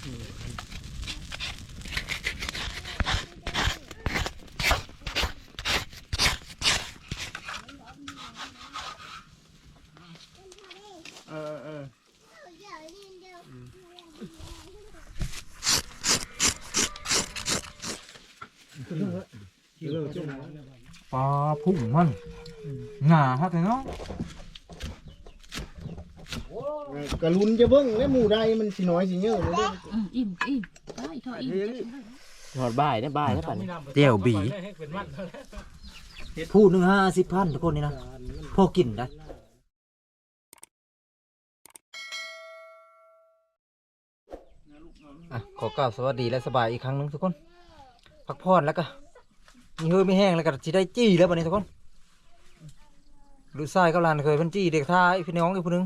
เออเออปลาพุ่งมันหนาครับเนาะ กระลุนจะเบิ้งแล้วหมูได้มันสิน้อยสิเยอะเลยเด้ออืมอิ่มอิ่มได้เท่าอิ่มหอดบ่ายนะบ่ายนะป่านนี้เจียวบีพูดหนึ่งห้าสิบพันทุกคนนี่นะพอกินได้อะขอกล่าวสวัสดีและสบายอีกครั้งหนึงทุกคน พักผ่อนแล้วก็มีเฮือไม่แห้งแล้วก็จะได้จี้แล้ววันนี้ทุกคนลูกชายกับหลานเคยพิ่นจี้เด็กท่าอีพี่น้องอีกผู้หนึง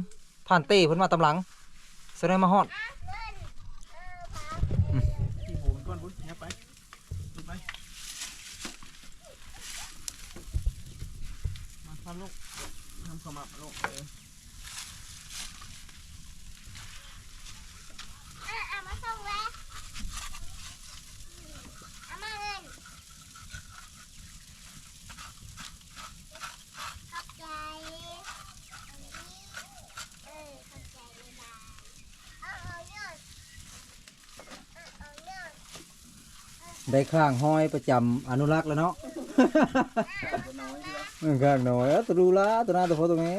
ผ่านเต้เพิ่นมาตำหลังแสดงมาฮอดที่ผมก่อนพุ่นเนี่ยไปดูไปมาทำลูกทำขมับลูกเออ เอามาส่งแล้วเอามาเลยขอบใจเออขอบใจบ๊ายบายเอาเอาเยอะเอาเอาเยอะ ได้ข้างห้อยประจำอนุรักษ์แล้วเนาะเออข้างน้อยเอ้อตัวดูละตัวหน้าตัวพอตัวแม่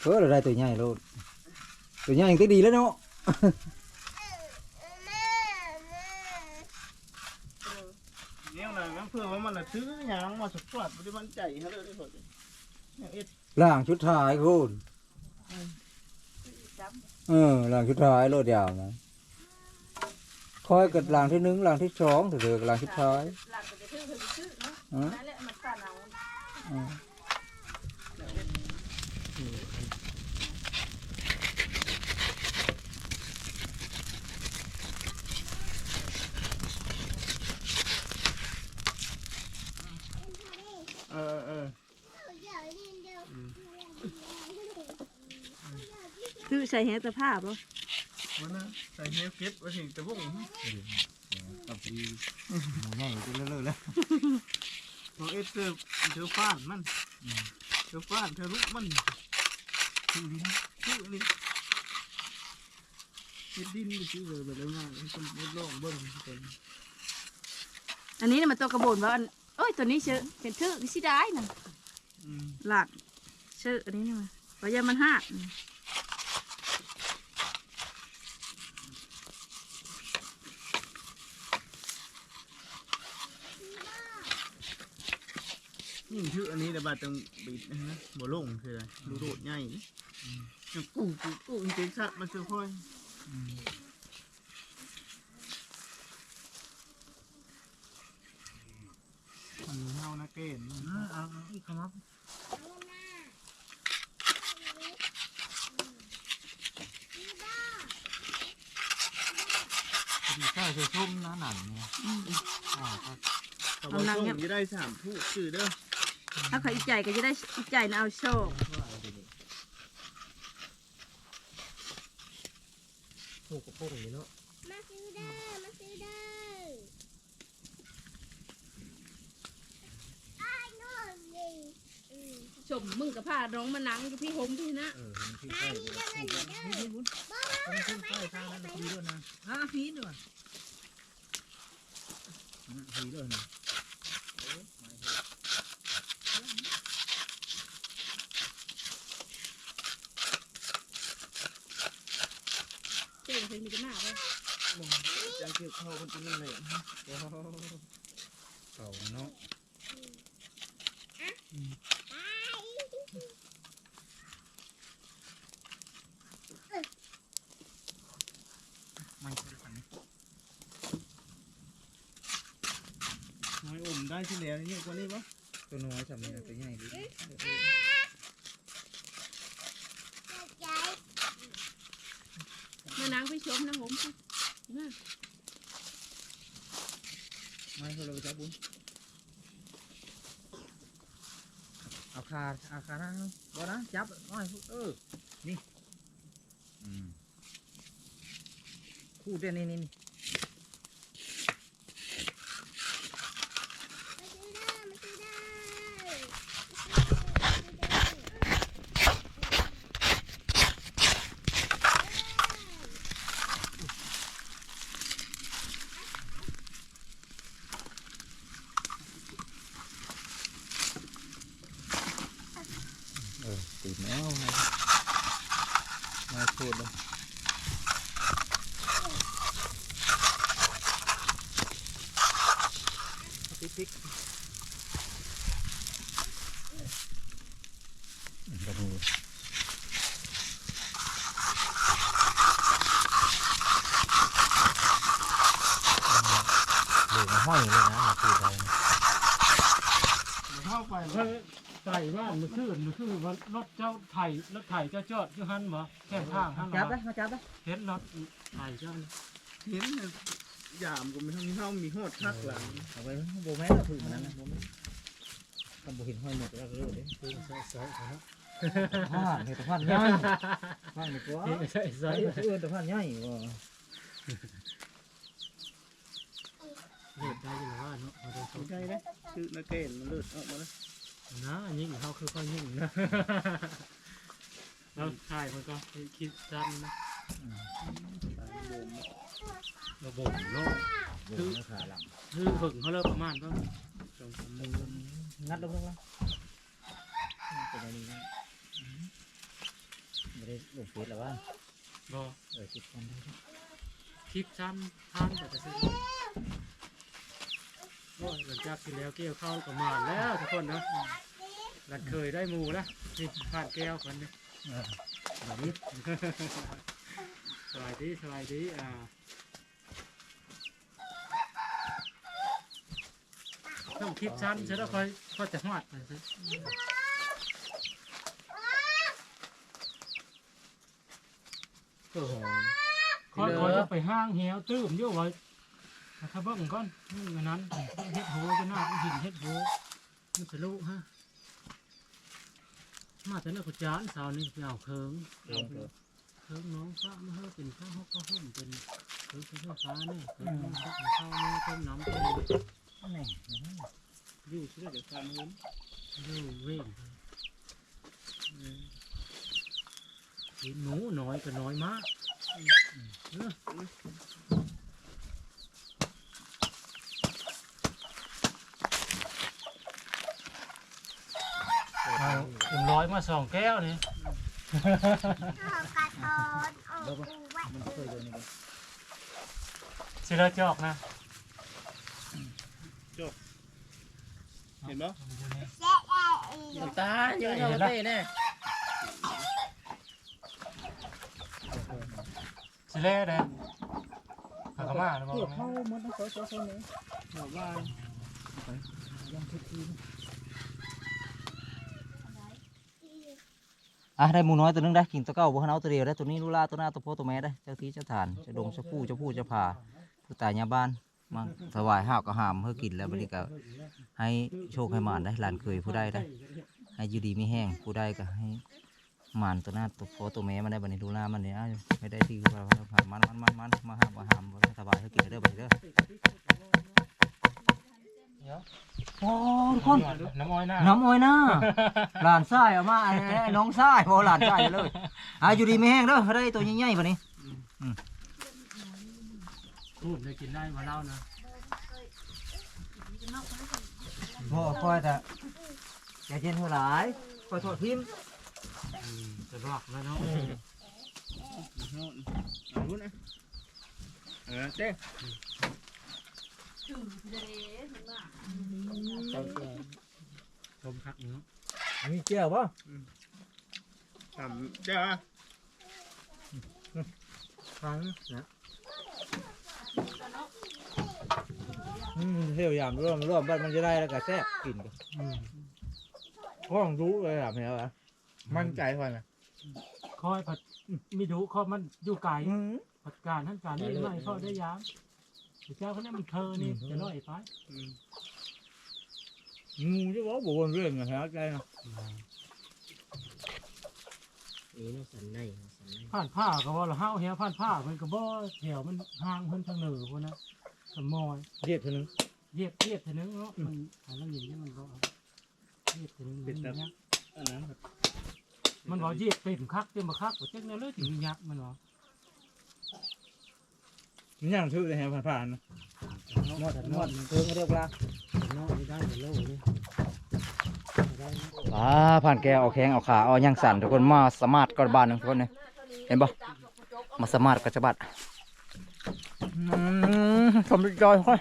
เพิ่อเราได้ตัวใหญ่โลดตัวใหญ่ยังดีแล้วเนาะแม่แม่เนี่ยนะงั้นเพื่อว่ามันน่ะซื้อหยังมาสุดๆบ่ได้มั่นใจฮะเลยที่สุดเนี่ยเอ็ดล่างชุดท้ายคุณเออล่างชุดท้ายโลดยาวนะ คอยกับล่างที่หนึ่งล่างที่สองถือๆกับล่างชุดท้ายหลังก็จะชื่อคือชื่อเนาะอืมนั่นแหละมันสั่นเอาอืมเออเออเอาเยอะนิดเดียวคือใส่แฮตภาพบ่ วันน่ะใส่เฮฟเก็บไว้สิแต่พวกผมหมูใหญ่ตัวเลื่อยๆแล้วเอาเอ็ดเธอเธอฟ้านมันเธอฟ้านเธอลุกมันชื่อนี้ชื่อนี้คิดดินไปชื่อเลยแบบนั้นให้คนลองเบิ้งคนอันนี้น่ะมันตัวกระโบนว่าอันเอ้ยตัวนี้ชื่อเป็นชื่อสิได้น่ะอืมหลักชื่ออันนี้นี่มาว่าอย่ามันหัก นี่ชื่ออันนี้แต่บาดจังบิดนะฮะบ่ลงคืออะไรดูโดดใหญ่กูกูกูจริงๆสัตว์มันคือค่อยมันเฮานะเกณฑ์เอาอีกครับดีใช่เคยชมนะหนังเนี่ยอ่าครับเขาบอกส่งจะได้สามผู้ชื่อเด้อ ถ้าเขาอีกใจก็จะได้อีกใจนะเอาโชคถูกกระโปรงอยู่เนาะมาซื้อเด้อมาซื้อเด้อไอ้นู่นนี่อืมชมมึงกับผ้าน้องมานังกับพี่หมพี่นะเออมันที่ไอ้ใช่นี่เด้อมันนี่เด้อบ้าบ้าบ้าไปไปไปดีด้วยนะอะพี่ด้วยดีด้วยนะเจ๊ เคยมีกันหน้าเลยจะเกี่ยวเข้าคนตัวนี้เลยเก่าเนาะไม่ใช่คันนี้น้อยอมได้ที่แล้วนี่กว่านี้ปะตัวน้อยสามีตัวใหญ่ดี นานังไปชมนะผมนะไม่เคยเราไปจับบุญเอาคาเอาคานั่งบ่นะจับน้อยเออนี่อืมพูดได้นี่นี่นี่ มาซื้อได้มาซื้อได้ เออตี แมวมามาพูดเลยพริกกระดูกเหลืองห้อยเลยนะพูดได้นะเข้าไปใส่บ้านมันคือมันคือว่ารถจ้า รถไถเจ้าจอดอยู่หันบ่แค่ทางหันจับบ่ได้มาจับได้เห็นรถไถเจ้านี่เห็นน่ะยามก็ไม่เท่านี้เท่ามีโหดทักหลังเอาไปโบแม่นถือมันนั้นนะโบแม่นทำโบเห็นห้อยหมดแล้วก็เรื่อยคือใส่ใส่ใส่ๆผ่านเห็ดผ่านง่ายผ่านดีกว่าใส่ใส่ใส่เอื้อนแต่ผ่านง่ายว่าเฮ็ดได้อยู่ว่าเนาะบ่ได้สสนนใจนะชื่อนาเกนมันเลือดออกมาแล้วนะยิ่งเฮาคือก็ยิ่งนะ แล้วถ่ายมันก็คิดสั้นนะระบบโลกโบแม่ขาหลังคือหึงเขาเลิกประมาณก็สองสามโมงงัดลงลงเป็นอะไรนี่ไม่ได้ลงเฟซหรอวะบ่เออคิดกันได้คลิปสั้นท่านก็จะซื้อโอ้ยหลังจากที่แล้วเกี่ยวเข้าวประมาณแล้วทุกคนนะหลังเคยได้หมูแล้วนี่ผ่านแก้วคนนี้ แบบนี้สบายดีสบายดีอ่าต้องคลิปสั้นเสร็จแล้วค่อยค่อยจะหอดไปสิค่อยค่อยจะไปห้างเหี่ยวตื้มเยอะไว้ถ้าเบิ่งก่อนนี่อันนั้นเฮ็ดโหจะน่าหินเฮ็ดโหมันจะลุฮะ มาแต่เนื้อกุจานสาวนี่ไปเอาเคิงเอาเคิงน้องฟ้ามาเฮาเป็นข้าวฮอกข้าวห่มเป็นเคิงเป็นข้าวฟ้าเนี่ยเคิงน้องฟ้าข้าวมือต้มน้ำต้มนี่อยู่ชื่อเดี๋ยวทำเงินอยู่เว้นเห็นหนูน้อยก็น้อยมากเออเอาถึงร้อยมาสองแก้วนี่ข้าวกระทอนออกกูไว้มันเคยโดนนี่กันสิละจอกนะเห็นปะแซ่ได้อีกตาเยอะเท่าเต้แน่สิเล่เด้ผักกะมาหรือเปล่าเกี่ยวเข้ามันต้องโซ่โซ่โซ่นี้หัวบ้านยังทุกที อะได้มูน้อยตัวนึงได้กินตัวเก้าบ่เอาตัวเดียวได้ตัวนี้ลูลาตัวหน้าตัวพ่อตัวแม่ได้เจ้าที่เจ้าฐานเจ้าดงเจ้าผู้เจ้าผู้เจ้าผาผู้ตายยาบ้านมาถวายห้าวก็หามเพื่อกินแล้วบริก็ให้โชคให้หมานได้หลานเคยผู้ใดได้ให้ยูดีไม่แห้งผู้ใดก็ให้หมานตัวหน้าตัวพ่อตัวแม่มันได้บัดนี้ดูแลมันเนี่ยไม่ได้ที่เราหามมันมันมันมันมาห้ามมาหามสบายให้กินเด้อบัดนี้เด้อ โอ้ทุกคน น้ำอ้อยหน้าน้ำอ้อยหน้าหลานชายเอามาไอ้ไอ้น้องชายพอหลานชายเลยอะอยู่ดีไม่แห้งเด้อได้ตัวใหญ่ๆบัดนี้พูดเลยกินได้มาเล่านะบ่คอยแต่อย่าเย็นหัวหลายคอยโทษพิมพ์อืมจะบอกแล้วเนาะเอาลุ้นนะเออเต้ ชมคักเนาะมีเจียวป่ะทำเจ้าฟังนะอืมเที่ยวยามร่วมร่วมบ้านมันจะได้แล้วก็แซ่บกินกันอืมห้องรู้เลยอะเมียวะมั่นใจค่อยนะคอยผัดมีดูคอยมันอยู่ไกลอืมผัดการทั้งการนี่ไม่พอได้ยาม เจ้าคนนี้มันเธอนี่จะน้อยไปงูจะบอกบวนเรื่องอะฮะใจนะนี่น่าสันในสันในผ่านผ้าก็ว่าเราห้าวเฮียผ่านผ้ามันก็บ่แถวมันห่างเพิ่นทางเหนือพุ่นนะสมอยเรียกเท่านึงเหยียบเหยียบเท่านึงเนาะมันอันนั้นอย่างนี้มันก็เหยียบเท่านึงเป็นแบบอันนั้นแบบมันบอกเหยียบเต็มคักเต็มบ่คักบ่จักแนวเลยถึงยักษ์มันว่า มันย่างชื่อเลยฮะผ่านๆนะนอดนนวอดดเพิ่งเรียกว่านอดนี่ได้เป็นโลนี่ได้นะอ่าผ่านแกเอาแข้งเอาขาเอาย่างสั่นทุกคนมาสมาร์ทก่อนบ้านหนึงทุกคนเนี่ยเห็นปะมาสมาร์ทก็จะบัดอืมทำดีจอยค่อย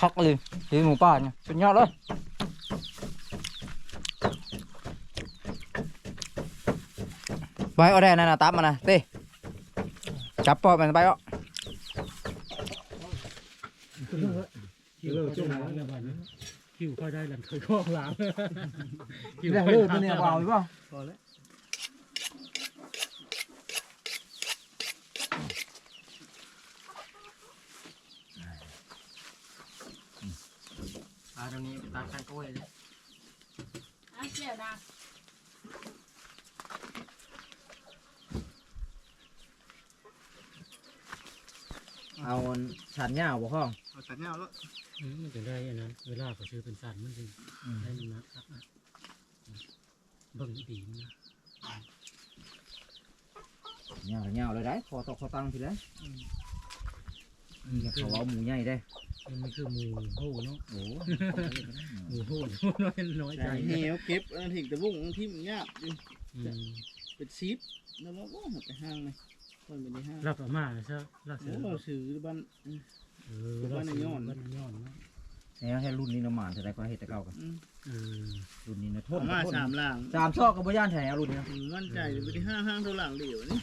คักเลยทีหมูป่าเนี่ยสุดยอดเลยไปเอาได้นั่นนะตับมานะเต้จับปอบมันไปอะ คิวเขาจุ่มล้างแล้วบัดนี้ คิวเขาได้หลังเคยคล้องล้างคิวเรื่องเขาลื่นตัวเนี่ยเบาหรือเปล่าพอแล้วอ่าตรงนี้ตาข้างกล้วยเลยอะเกี่ยวนะเอาสันเหงาบ่ห้องเอา สัญญาแล้วอืมมันจะได้อันนั้นเวลาเขาซื้อเป็นสันมันจะได้น้ำหนักครับนะเบิ่งดีมันนะเหงาเหงาเลยได้คอตกคอตังทีแล้วนี่เขาเอาหมูใหญ่ได้มันคือหมูโหเนาะโอ้หมูโหน้อยน้อยใจใส่เหนียวเก็บอันทิ้งแต่บุ้งที่มันยากอยู่อืมเป็นซีฟแล้วเราก็หดไปห้างเลยมันเป็นในห้างรับเอามาใช่ไหมรับเสืโอ้อเราซื้อบ้าน เออรับเสือนบ้านย้อนเนาะเนี่ยให้รุ่นนี้น้ำมันจะได้ก็เฮ็ดต่เก่ากันเออรุ่นนี้นะทเอาษมาทษสามล่างสามซอกกับบย่านแถวรุ่นนี้นะมั่นใจเลยไปที่ห้างห้างเท่าหลังเดียวนี่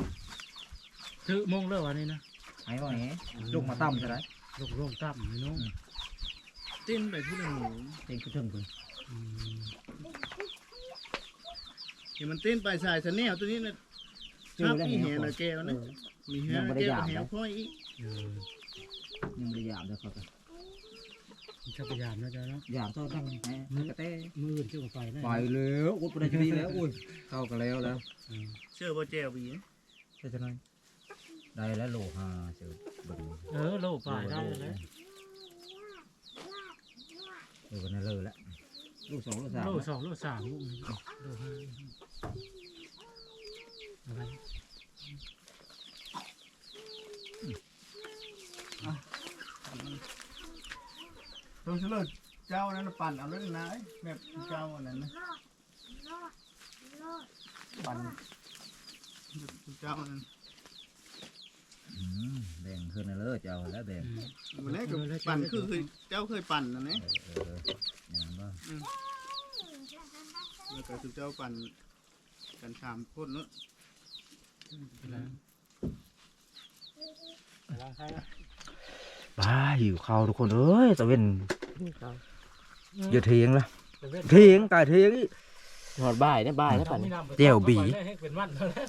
ซื้อมงแล้ววันนี้นะไอ้ว่าไงลูกมาตั้มจะได้ลงลงต่ำเนาะเต้นไปผู้ละหมูเต็งขึ้นเทิงคุณเห็นมันเต้นไปสายสแนลตัวนี้นะเจอห้าแล้วปีแหแห่วละแก้วนะมีแห่ยังไม่ละแก้วหยาบแห่นะพ่ออีก ยังไม่ได้หยามเลยเขาก็ชอบพยายามนะจ๊ะเนาะหยามเท่าตั้งแหมกระเต้มืออื่นเชื่อไปได้ปล่อยแล้วอุดประเดี๋ยวแล้วอุ้ยเข้ากันแล้วแล้วอืมเชื่อบ่แจวบีนะใช่จะน้อยได้แล้วโลหาเสือบ่ดูเออโลปลายได้แล้วเออวันนั้นเลยแล้วลูกสองลูกสามโลสองโลสามลูกหนึ่งโลห้าอะไร ตัวเชื่อเจ้านั้นปั่นเอาเรื่องนายแบบเจ้าอันนั้นนะรอดรอดปั่นเจ้าอันนั้นอืมแบ่งขึ้นนะเลยเจ้าแล้วแบ่งอืมวันแรกก็ปั่นคือเคยเจ้าเคยปั่นนะเนี่ยเออเอออย่างนั้นว่าแล้วก็คือเจ้าปั่นกันสามคนเนอะไปแล้วไปแล้วใช่ไหม บ้าหิวข้าวทุกคนเอ้ยตะเวนอย่าเทียงละแต่เว้นเทียงกายเทียงอีกหอดบ่ายเนี่ยบ่ายแล้วทำปั่นไม่นำไปเดี่ยวบีได้ให้เป็นวันแล้วนะ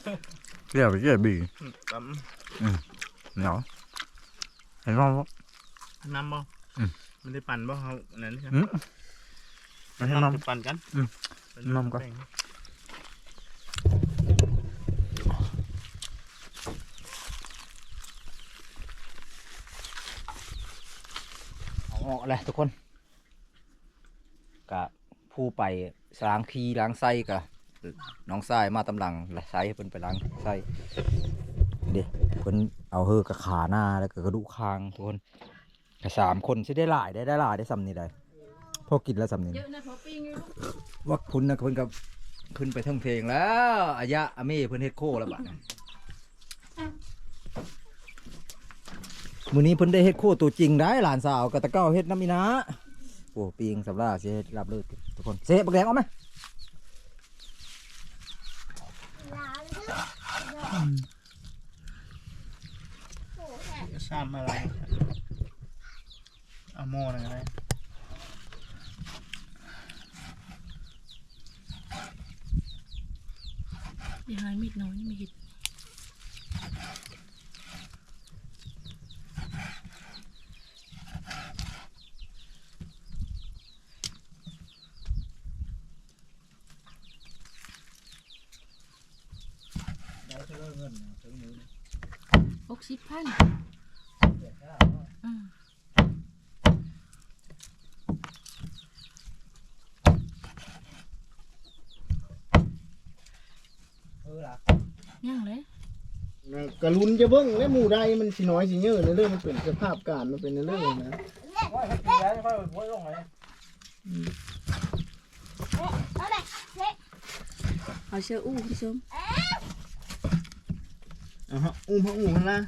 เกี่ยวเกี่ยวบีตเนาะเห็นว่าำน้ำบ่อืมมันได้ปั่นบ่เขาอันนั้นใช่ไหมอืมมันให้น้จะปั่นกันอืมน้ำก่ อนำเอาออกเลยทุกคนกะผู้ไปล้างขี้ล้างไส้กะน้องทรายมาตำหลังและไส้ให้เพิ่นไปล้างไส้เด็กเพิ่นเอาเฮือกระขาหน้าแล้วก็กระดูกคางทุกคนกะสามคนสิได้หลายได้ได้หลายได้สำนี่ได้พอกินแล้วสำนี่เยอะนะพอปิ้งอยู่ลูกว่าคุณนะเพิ่นกับขึ้นไปเทั้งเพลงแล้วอายะอาเม่เพิ่นเฮ็ดโคแล้วบัด มื้อนี้เพิ่นได้เฮ็ดโคตัวจริงได้หลานสาวกับตะเก้าเฮ็ดน้ำมีนะโอ้ปิงสำราสิเฮ็ดรับเลยทุกคนเสะบักแดงเอาไหมลาเลือดโอ้แหจะซ้ำอะไรเอาโม่หนึ่งอะไร อย่าหายมิดน้อยไม่หิด เงินถึงมือ หก สิบพันอืมเออล่ะยังเลยกระลุนจะเบิ้งและหมู่ใดมันสิน้อยสิเยอะในเรื่องมันเป็นสภาพการมันเป็นในเรื่องนะว่าให้ตีแล้วค่อยบ่ลงเลยเอาไปเล็กเอาเชือกอู้คุณผู้ชม เอาฮะอุ้มฮะอุ้มนะ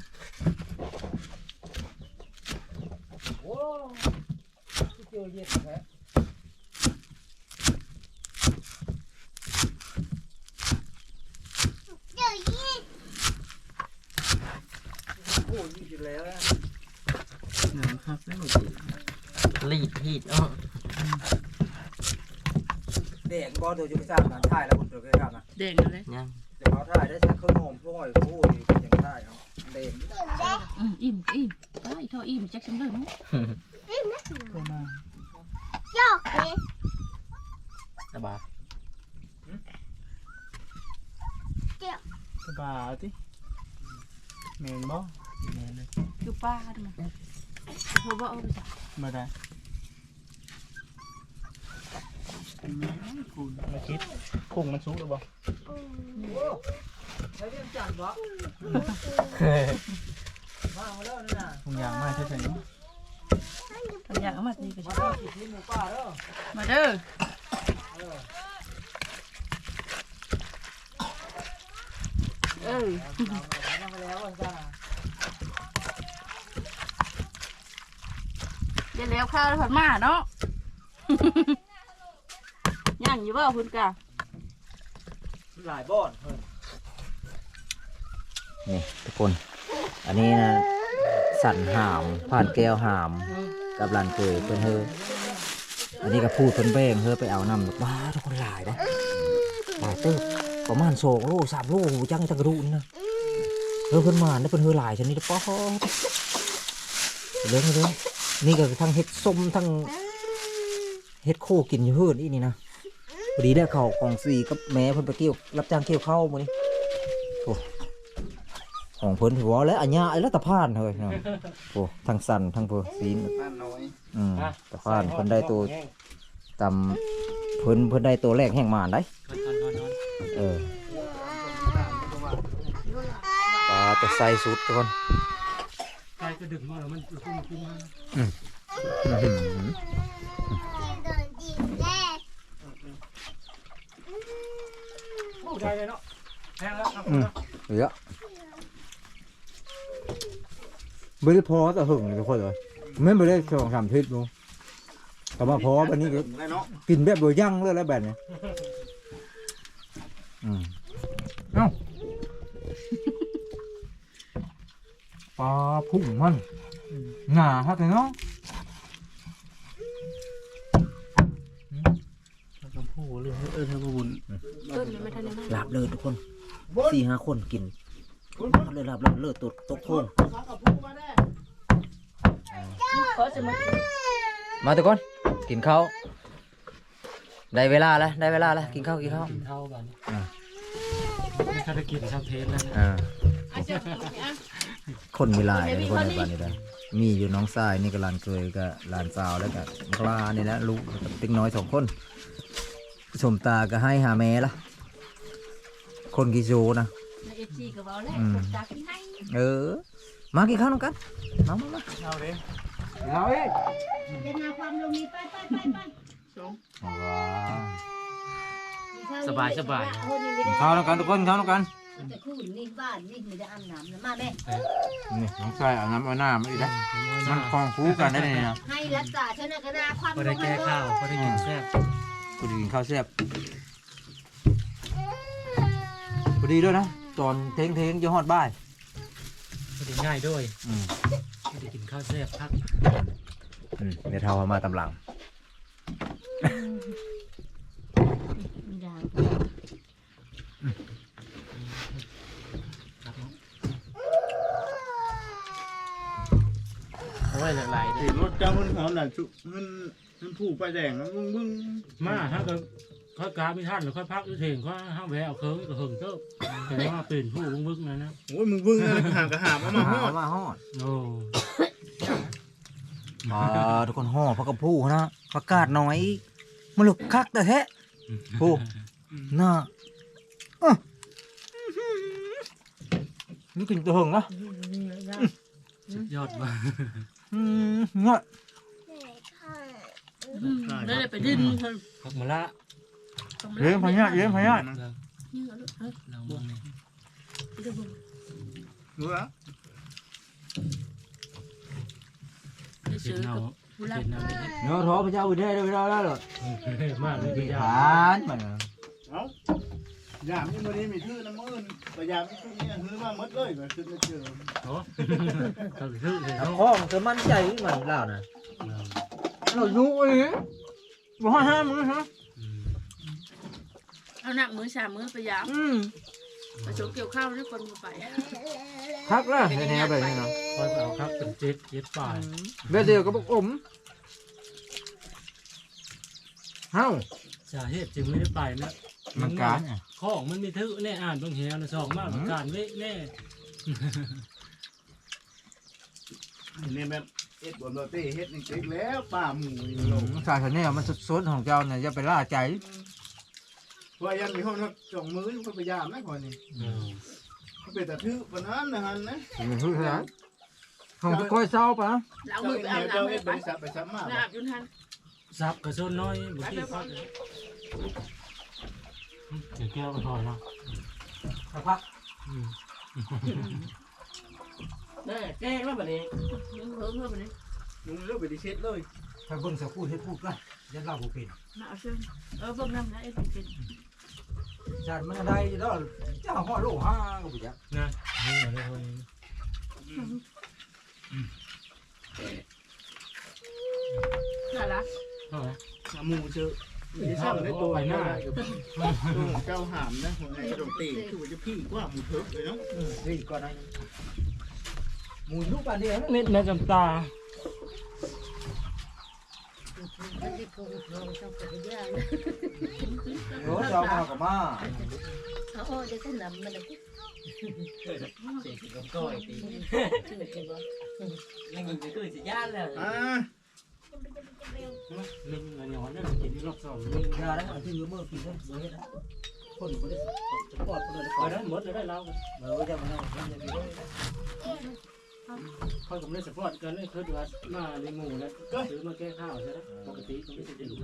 โอ้เจอเย็นแท้เดี๋ยวยี่โอ้ยอยู่แล้วหนังครับแล้วรีดฮีดอ้อเด็กบ่ตัวจะไปสร้างงานถ่ายแล้วผมตัวเคยทำนะเด่นเอาเลยยังเดี๋ยวเขาถ่ายได้สักเครื่องหอม พ่อยโอ้ยยังได้เอาเด็กอืมอิ่มอิ่มไอ้ท่ออิ่มจักชิมเลยมั้งก็มาจอกเลยสบายสบายติแมนบ่แมนเลยคือป้าทำไมเพราะว่าเอาไปจ้ะมาได้แม่นคุณมาคิดพุ่งมันสูงหรือเปล่า ใช้เรื่องจันทร์วะมาแล้วนี่นะพุ่งยางมากใช่ไหมทำอย่างเอามาดีกันมาแล้วสิทีหมูป่าแล้วมาเด้อเออมาแล้ววันจ้าเดี๋ยวแล้วข้าวแล้วผัดมาเนาะย่างอยู่บ่คุณกะหลายบ่อนเพิ่น นี่ทุกคน อันนี้นะสันหามผ่านแก้วหาม กับหลานเคยเพิ่อนเฮออันนี้ก็พูดเพิ่อนแบ่งเฮอไปเอาน้ำว้าทุกคนหลายนะหลายเติบประมาณสองโลสามโลจังจังกระดูนนะเฮอเพิ่อนมาเนี่ยเพิ่อนเฮอหลายชนิดป๊อเรื่องเรื่องนี่ก็ทั้งเฮ็ดส้มทั้งเฮ็ดโคกินอยู่เฮือนอีนี่นะพอดีได้เขาวของสีกับแม่เพิ่นไปเกี่ยวรับจ้างเกี่ยวเข้าวมื้อนี้ ของเพิ่นถือว่าแล้วอัญญาไอ้ละตะพานเฮ้ยเนาะโอ้ทั้งสั่นทั้งเพิ่นสีนนั่นน้อยอืมตะพานเพิ่นได้ตัวตำเพิ่นเพิ่นได้ตัวแรกแห่งหมานได้ทอนทอนทอนทอนเออปลาจะใส่สุดทุกคนใครก็ดึงมาแล้วมันแล้วก็มันขึ้นมาอื้อหือกินโดนจีบแน่โอ้ได้เลยเนาะแพงแล้วครับอืมเหลือ ไม่ได้พอแต่หึงทุกคนเลยไม่ไม่ได้สองสามทิศดูแต่ว่าพอแบบนี้ก็ได้เนาะกินแบบโดยยั่งเลยแล้วแบบนี้อืมเอ้าปลาพุ่งมันหนาครับเนาะชมพู่เรื่องเออเธอบุญต้นมันไม่ทันได้มาหลับเลยทุกคนสี่ห้าคนกินหลับเลยหลับเลยเลิศตัวตกโค้งขอจะ มามาทุกคน กินข้าวได้เวลาแล้วได้เวลาแล้วกินข้าวกินข้าวกินเท่ากันอ่าไม่ถ้าได้กินเท่าเทสแล้วนะอ่าเอาเชือกเอาไปอะคนมีหลายทุกคนในบ้านนี้ได้มีอยู่น้องทรายนี่ก็หลานเคยก็หลานสาวแล้วก็ปลานี่แหละลูกแล้วก็ติ๊กน้อยสองคนสมตาก็ให้หาแม่ละคนกิโจนะในเอฟซีก็บอกแล้วอืมจากที่ให้เออมากินข้าวน้ำกันมามามาเอาเลย เอาเอ้ยเดินมาความลงนี้ไปไปไปไปว้าวสบายสบายกินข้าวน้ำกันทุกคนกินข้าวน้ำกันแต่คู่นี่บ้านนี่ไม่ได้อาบน้ำนะมาแม่นี่น้องชายเอาน้ำเอาหน้ามาอีกแล้วมันคลองคู่กันได้เลยนะให้รักษาชนะกนาความพอได้แก้ข้าวพอได้กินแซ่บกูจะกินข้าวแซ่บพอดีด้วยนะตอนเทงเทงๆจะฮอดบ่ายพอได้ง่ายด้วย อืมพอได้กินข้าวแซ่บพักอืมเดี๋ยวเท่ามาตำหลังมีดาวครับโอ้ยหลากหลายเด้เห็นรถเจ้ามันหอมหน่ะชุมันมันผูกไปแดงนะบึ้งบึ้งมาฮะก็ ค่อยกาไม่ทันหรือค่อยพักด้วยเถงค่อยห้ามแวะเอาเคิงก็เหิงเจ้าแต่ว่าเป็นผู้บึ้งบึ้งนะนะโอ้ยมึงบึ้งอะไรหากระหาบเอามาฮหาอดมาฮอดโอ้อ่าทุกคนห่อพักกระพูนะประกาศหน่อยมันหลุกคักแต่แท้ผู้น่าอะนี่กินตัวหงนะสุดยอดมากอืมเนาะได้ไปดินเพิ่นพักมาละ เลี้ยงพญาเลี้ยงพญานี่เอาลูกเฮ้ยเราบ้างนี่เดี๋ยวเบิ่งรู้แล้วได้เจ็ซื้ดอเนากับผู้รัเจ็กดเนาเนี่ยเนาะท้อพระเจ้าไปได้ไปได้แล้วเหรอมากเลยพี่ยาทานมันเอ้ายามนี่มื้อนี้มีทื่อน้ำมื้อนแต่ยามนี่ช่วงนี้ฮือมาหมดเลยก็ขึ้นมาเจอโอ้เขาถือเลยเอาเนาะข้องเธอมั่นใจมันแล้วนะเราอยู่เองบ่ให้ห้ามมึงฮะเอาหนักมือสามมือไปยามอืมไปโชว์เกี่ยวข้าวด้วยคนไปคักแล้วแน่ๆแบบนี้เนาะคอยเอาครับเป็นเจ็ดเจ็ดฝ่ายเบ็ดเดียวก็บอกอมเฮ้า สาเหตุจึงไม่ได้ไปนะมันการอะของมันมีทึแน่อ่านบางแหวนะสองมากการเว้แน่นี่แบบเอ็ดบนโรตีเฮ็ดนี่เจ๊กแล้วป้าหมูนี่โลกสายเนี่ยมันสดๆของเจ้าเนี่ยอย่าไปล่าใจ ว่ายังมีห้องนักจองมืออยู่ก็พยายามนะก่อนนี่เขาเป็นแต่ทื่อปานนั้นนะฮันนะอย่าพูดขนาดของไปก้อยเศร้าปะแล้วเจ้ามือเอ็ดไปอาบเจ้าน้ำเอ็ให้ดไปบริษัทไปซ้ำมาน้ำอาบยุนทันซับกระชนน้อยบุกี้ฟักเดี๋ยวแก้วก็ถอยเนาะสักพักแน่แกล้งแล้วแบบนี้เพิ่มเพิ่มเพิ่มไปนี่ลุงเลิกไปดิเช็ดเลยถ้าเบิ่งสักพูดให้พูดก็ยันเล่าบุเป็นมาเอาเชิญเออเพิ่มน้ำนะไอ้เป็น ชาติมันอะไรแล้วเจ้าห่อโลห้าก็ไปจ้ะนะนี่อะไรคนน่ารักเท่าไหร่หมูเจอไม่ใช่ได้ตัวหน้าเจ้าหามนะของไอ้โรตีคือว่าจะพี่กว่าหมูเถิกเลยเนาะนี่ก่อนนะหมูลูกปลาเดียวเม็ดแม่จำตา โอ้เจ้ามากับมาเขาโอ้จะขึ้นน้ำมันจะพูดเสียงก้อยตีชื่อกันว่ายังยิงจะคือสิย่านแล้วอ่าลิงเงินหยอนนั่นกินรอบสองลิงยาแล้วที่มือมือกินได้เบอร์เฮ็ดนะคนบ่ได้ปอร์ตบ่ได้ไปนั้นหมดเลยได้เราเบอจะมานั่งกินได้ เขาก็ไม่ได้สปอร์ตกันเลยคือว่ามาในหมู่แล้วซื้อมาแก้ข้าวใช่ไหมปกติก็ไม่ใช่จะรู้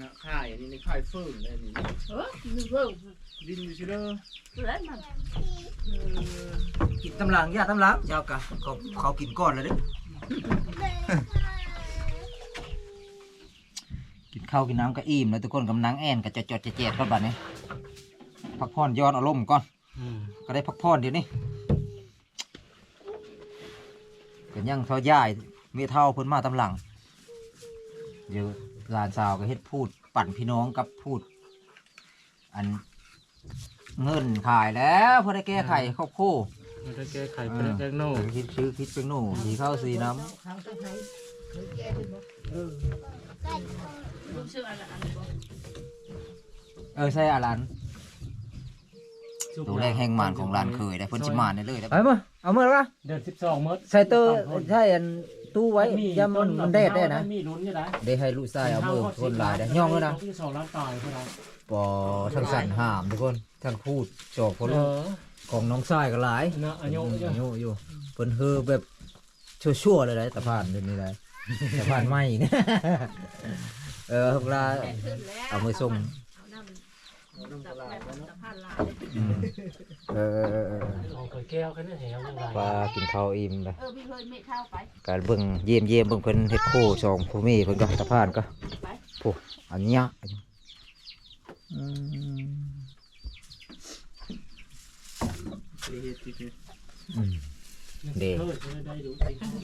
นะข่ายอันนี้ในข่ายเฟิร์นเลยนี่เออมีเพิ่มดินอยู่ชิเด้อแล้วมันกินตำลังยาตำลังเจ้ากะเขาเขากินก่อนเลยเด้กินข้าวกินน้ำก็อิ่มแล้วทุกคนกำลังแอนก็จดจดเจ็ดๆก็บัดนี้พักผ่อนย้อนอารมณ์ก่อนอืมก็ได้พักผ่อนเดี๋ยวนี้ ก็ยังเท่าย่ายเมเท่าเพิ่นมาตำหลังเดี๋ยวหลานสาวก็เฮ็ดพูดปั่นพี่น้องกับพูด อันเงินขายแล้วเพื่อได้แก้ไขครอบครัว มันจะแก้ไขเป็นแก้โน่คิดชื่อคิดเป็นหนูสีข้าวสีน้เขาต้องให้เขาแก้ด้วยบอกรู้ชื่ออะไรอันนี้บ่ำ เออใช่อารัน ตัวแรกแห่งหมานของร้านเคยได้เพิ่นสิมาได้เลยได้ไปมาเอามือละเดือนสิบสองมดใส่เตอร์ใช่อันตู้ไว้ยามมันมันแดดได้นะมีลุ้นอยู่นะได้ให้ลูกชายเอามือคนหลายได้ย่องเลยนะที่สองล้านตายเท่าไหร่ปอทั้งสั่นหามทุกคนทั้งพูดจอกพอเอลูกอของน้องชายก็หลายนะอายุอาเยอะยุอยู่เพิ่นเฮอแบบชั่วๆเลยได้ตะพานเดี๋ยวนี้ได้ตะพานไหมเนี่ยเออเวลาแปดขึ้นแล้วเอามือส่งเอา น้ำตับแบบตะพานลายอืมเออเออเออเออเอาเคยแก้วแค่นั้นเหรอยังไงปลากินข้าวอิ่มเลยเออพี่เคยไม่เท่าไปการเบิ่งเยี่ยมเยี่ยมเบิ่งเพิ่นเฮ็ดโคสองผู้มีเพิ่นก็ตะพานก็ไปผู้อันเนี้ยอืมเฮ็ดที่อืมเด็กเออจะได้ดู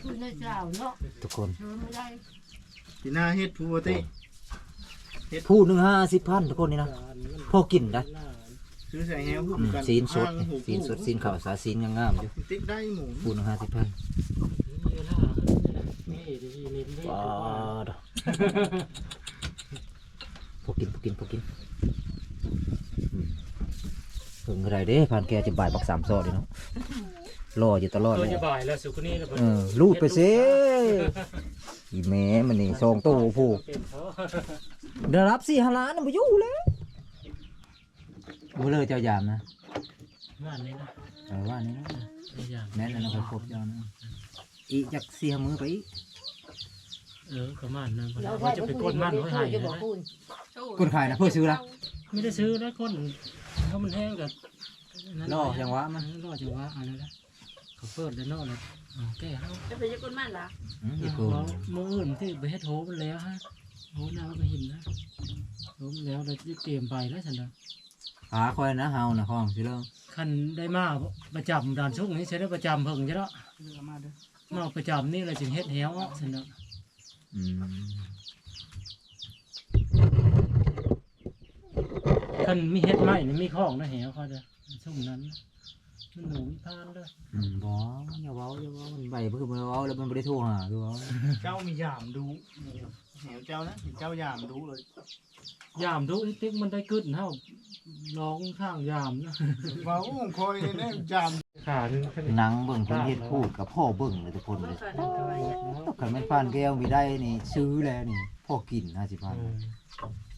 คุณได้เจ้าเนาะทุกคนเธอไม่ได้ที่หน้าเฮ็ดผู้ติ ผู้หนึ่งห้าสิบพันทุกคนนี่นะพอกินนะซื้อใส่แฮวหุ้มอืมกันซีนสดอ้างหูซีนสดซีนข้าวสาซีนงามๆอยู่ติ๊กได้หมูผู้หนึ่งห้าสิบพันนี่ดีนี่ดีว้าดโหวกกินพวกกินพวกกินอืมเพิ่งอะไรเด้ผ่านแกจะบ่ายบักสามซอดเลยเนาะรออยู่ตลอดตัวเลย จะบ่ายแล้วสุกนี่แล้วเออลูดไปสิอีแม่มันนี่ซองโตผู้เป็นเขา เดี๋ยวรับสี่ห้าล้านน่ะบ่อยู่แล้วบ่เลยเจ้ายามนะบ้านนี้นะเออว่านี่นะตัวอย่างแม่นแล้วนะคอยพบเจ้านะอีกจักสี่ห้ามือไปอีกเออประมาณนั้นเราว่าจะไปกดมันไว้ให้จะบอกนะคุณคนขายนะเพื่อซื้อละไม่ได้ซื้อนะคนถ้ามันแห้งกับล่อจังหวะมันล่อจังหวะอะไรนะเขาเปิดแล้วนอกเลยอ๋อแก้เฮาจะไปยกคนมันล่ะอืมอีกคเอามืออื่นที่ไปเฮ็ดโหมันแล้วฮะ โหน้ำก็หินนะโหมันแล้วเราจะเตรียมไปแล้วสันนะหาคอยนะเฮานะห้องสิเลิกคันได้มาประจำด่านชุกนี้ใช้ได้ประจำเพิ่งใช่เนาะเลือกมาเด้อมาประจำนี่เราจึงเฮ็ดแหวสันนะอืมคันมีเฮ็ดไม้นี่มีของนะแหวเขาเด้อช่วงนั้นมันหนูมีพานเด้ออืมบ่อย่าเว้าอย่าเว้ามันใบเพิ่นบ่เว้าแล้วมันบ่ได้โทรหาคือเว้าเจ้ามียามดู แหวเจ้านะเห็นเจ้ายามดูเลยยามดูอีติ๊กมันได้กึดเฮาร้องข้างยามนะเว้าของคอยเนี่ยยามขาหนึงหนังเบิ่งเพิ่นเฮ็ดพูดกับพ่อเบิ่งเลยทุกคนเลยคันแม่นปานแก้วมีได้นี่ซื้อแล้วนี่พ่อกิน50พัน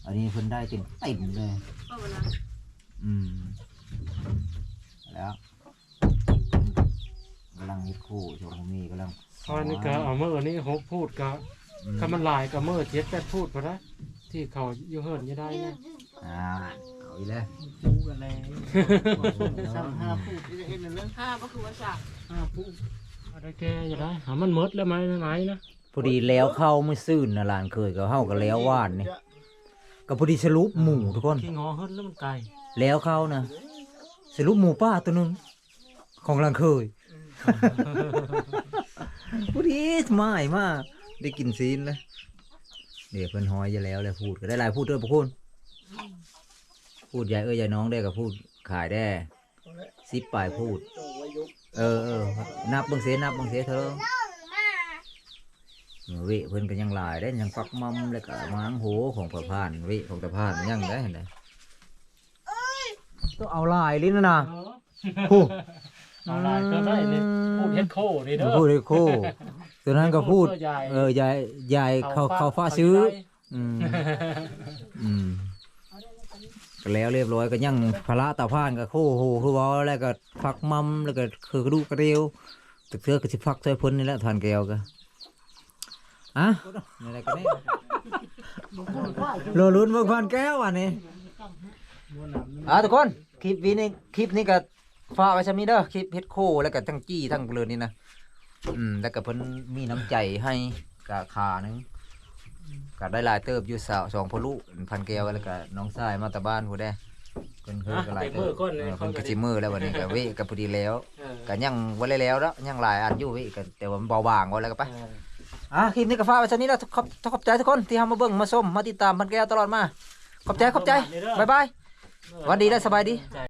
อันนี้เพิ่นได้เต็มเต็มเลยก็เวลาอืม แล้วกำลังเฮ็ดคู่ช่วงนี้กำลัง ตอนนี้ก็เอาเมื่อนี้หกพูดก็ อืมถ้ามันหลายก็เมื่อเจ็ดแปดพูดพอนะที่เขาอยู่เฮิรนจะได้เนี่ยอ่าเอาอีกแล้วดูกันแล้วสั่งห้าผู้ที่จะเห็นนั่นเลยห้าก็คือว่าสักห้าพูดอะไรแกจะได้หามันหมดแล้วไหมไหมนะพอดีแล้วเข้าไม่ซื่นนะหลานเคยก็เฮาก็แล้วว่านนี่ก็พอดีสรุปหมู่ทุกคนขี้งอเฮิรนแล้วมันไกลแล้วเข้านะสรุปหมู่ป้าตัวหนึงของหลานเคยพอดีสมายมาก ได้กินซีนเลยเดี๋ยวเพิ่นหอยจะแล้วแล้วพูดก็ได้หลายพูดด้วยพวกคุณพูดยายเอ้ยยายน้องได้ก็พูดขายได้สิบปลายพูด เออเออนับเบังเสนับเบังเสเธอเวิเพิ่นก็ยังหลายได้ยังฟักมัมแล้วก็มางโหของประพานเวิของตะพานยังได้เห็นไหมต้องเอาหลายลิ้นนะนะพูดเอาลายก็ได้เลยพูดเฮ็ดโคนี่เด้อพูดเลยโค ตัวนั้นก็พูด ยาย เออยายยายเขาเขาฟ้าซื้อ อืมอืมก็แล้วเรียบร้อยก็ยังพระตาพานก็โคโหคือเว่าแล้วก็ฟักมัมแล้วก็คือกระดูกกระเดียวตึกเทือก็สิฟักใส่พ้นนี่แหละทานแก้วก็อะนี่อะไรกันเนี่ยโลลุ้นเมื่อพานแก้วอันนี้อะทุกคนคลิปนี้นี่คลิปนี้ก็ฝากไว้ชมีเด้อคลิปเฮ็ดโคแล้วก็ทั้งจี้ทั้งเบลอนี่นะ อืมแล้วก็เพิ่นมีน้ำใจให้กะขาหนึงก็ได้หลายเติบอยู่สาวสองพอลูกพันแก้วแล้วก็น้องชายมาแต่บ้านผู้ได้เพิ่นเคยก็หลายเติบเออเพิ่นก็สิมือแล้ววันนี้ก็เวก็พอดีแล้วก็ยังบ่ได้แล้วแล้วยังหลายอันอยู่เวก็แต่ว่ามันเบาบางกว่าแล้วก็ไปอะคลิปนี้ก็ฝากไว้เท่านี้แล้วขอบขอบใจทุกคนที่เฮามาเบิ่งมาชมมาติดตามพันแก้วตลอดมา ขอบใจขอบใจ บ๊ายบาย หวันดีและสบายดี